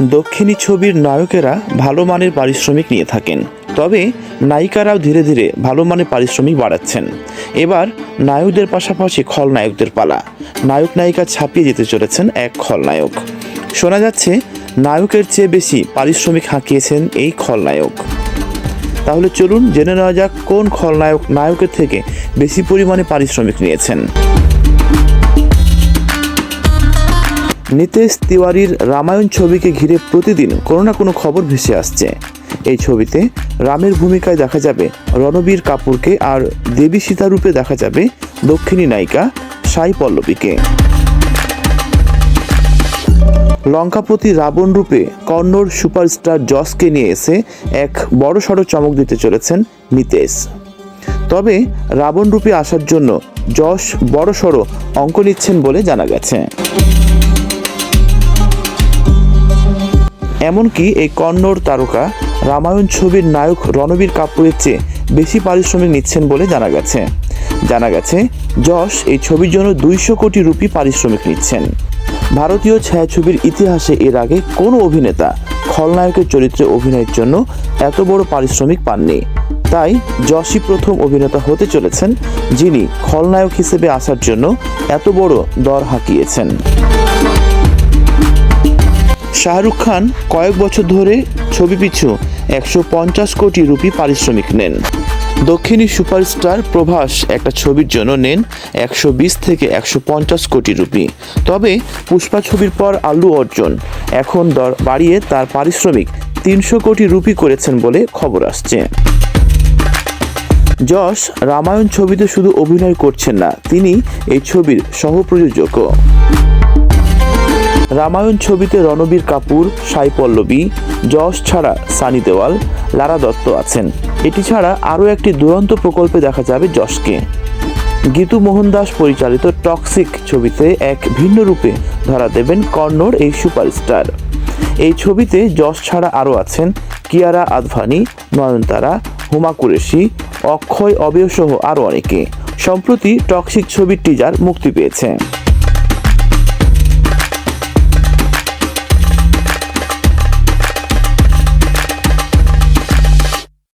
দক্ষিণী ছবির নায়কেরা ভালো মানের পারিশ্রমিক নিয়ে থাকেন। তবে নায়িকারাও ধীরে ধীরে ভালো মানের পারিশ্রমিক বাড়াচ্ছেন। এবার নায়কদের পাশাপাশি খলনায়কদের পালা। নায়ক নায়িকা ছাপিয়ে যেতে চলেছেন এক খলনায়ক শোনা যাচ্ছে, নায়কের চেয়ে বেশি পারিশ্রমিক হাঁকিয়েছেন এই খলনায়ক তাহলে চলুন জেনে নেওয়া যাক কোন খলনায়ক নায়কের থেকে বেশি পরিমাণে পারিশ্রমিক নিয়েছেন। নিতেশ তিওয়ারির রামায়ণ ছবিকে ঘিরে প্রতিদিন কোনো না কোনো খবর ভেসে আসছে। এই ছবিতে রামের ভূমিকায় দেখা যাবে রণবীর কাপুরকে আর দেবী সীতা রূপে দেখা যাবে দক্ষিণী নায়িকা সাই পল্লবীকে। লঙ্কাপতি রাবণ রূপে কন্নড় সুপারস্টার জসকে নিয়ে এসে এক বড় সড়ো চমক দিতে চলেছেন নিতেশ। তবে রাবণ রূপে আসার জন্য যশ বড় সড়ো অঙ্ক নিচ্ছেন বলে জানা গেছে। এমনকি এই কন্নড় তারকা রামায়ণ ছবির নায়ক রণবীর কাপুরের চেয়ে বেশি পারিশ্রমিক নিচ্ছেন বলে জানা গেছে। জানা গেছে, যশ এই ছবির জন্য দুইশো কোটি রুপি পারিশ্রমিক নিচ্ছেন। ভারতীয় ছায়াছবির ইতিহাসে এর আগে কোনো অভিনেতা খলনায়কের চরিত্রে অভিনয়ের জন্য এত বড় পারিশ্রমিক পাননি। তাই যশই প্রথম অভিনেতা হতে চলেছেন, যিনি খলনায়ক হিসেবে আসার জন্য এত বড় দর হাঁকিয়েছেন। শাহরুখ খান কয়েক বছর ধরে ছবি পিছু একশো পঞ্চাশ কোটি রুপি পারিশ্রমিক নেন। দক্ষিণী সুপারস্টার প্রভাস একটা ছবির জন্য নেন একশো বিশ থেকে একশো পঞ্চাশ কোটি রুপি। তবে পুষ্পা ছবির পর আল্লু অর্জন। এখন দর বাড়িয়ে তার পারিশ্রমিক তিনশো কোটি রুপি করেছেন বলে খবর আসছে। যশ রামায়ণ ছবিতে শুধু অভিনয় করছেন না, তিনি এই ছবির সহপ্রযোজকও। রামায়ণ ছবিতে রণবীর কাপুর, সাই পল্লবী, যশ ছাড়া সানি দেওয়াল, লারা দত্ত আছেন। এটি ছাড়া আরও একটি দুরন্ত প্রকল্পে দেখা যাবে যশকে। গীতু মোহনদাস পরিচালিত টক্সিক ছবিতে এক ভিন্ন রূপে ধরা দেবেন কর্ণর এই সুপারস্টার। এই ছবিতে যশ ছাড়া আরও আছেন কিয়ারা আদভানি, নয়নতারা, হুমা কুরেশি, অক্ষয় অবেয় সহ আরও অনেকে। সম্প্রতি টক্সিক ছবির টিজার মুক্তি পেয়েছে।